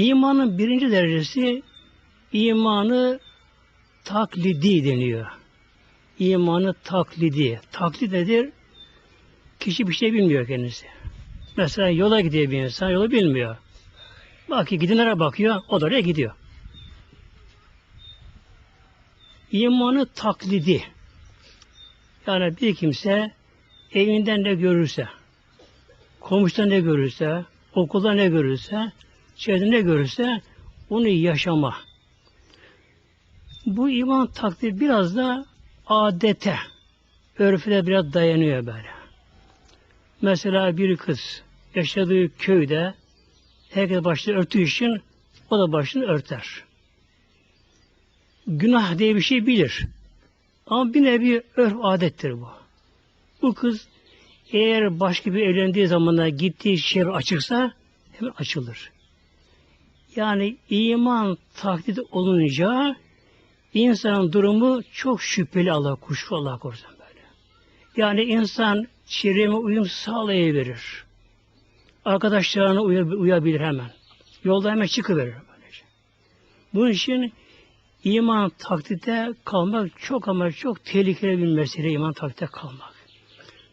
İmanın birinci derecesi imanı taklidi deniyor. İmanı taklidi. Taklit nedir? Kişi bir şey bilmiyor kendisi. Mesela yola gidiyor bir insan, yolu bilmiyor. Bak ki gidinlere bakıyor, o da oraya gidiyor. İmanı taklidi. Yani bir kimse evinden ne görürse, komşudan ne görürse, okulda ne görürse, çevrede ne görürse onu yaşama. Bu iman taklidi biraz da adete, örfüne biraz dayanıyor böyle. Mesela bir kız yaşadığı köyde herkes başını örtüğü için o da başını örter. Günah diye bir şey bilir. Ama bir nevi örf adettir bu. Bu kız eğer başka bir evlendiği zamanda gittiği şehir açıksa hemen açılır. Yani iman taklit olunca insanın durumu çok şüpheli Allah kuşku Allah korusun böyle. Yani insan çevreme uyum sağlayabilir. Arkadaşlarına uyabilir hemen. Yolda hemen çıkıverir. Böylece. Bunun için iman takdide kalmak çok ama çok tehlikeli bir mesele iman takdide kalmak.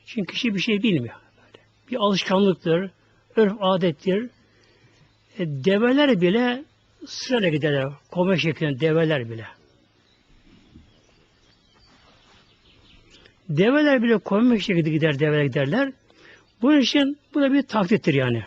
Çünkü kişi bir şey bilmiyor. Böyle. Bir alışkanlıktır, örf adettir. E, develer bile sırayla giderler. Kome şeklinde develer bile. Develer bile kome şeklinde gider, develer giderler. Bunun için bu da bir taklittir yani.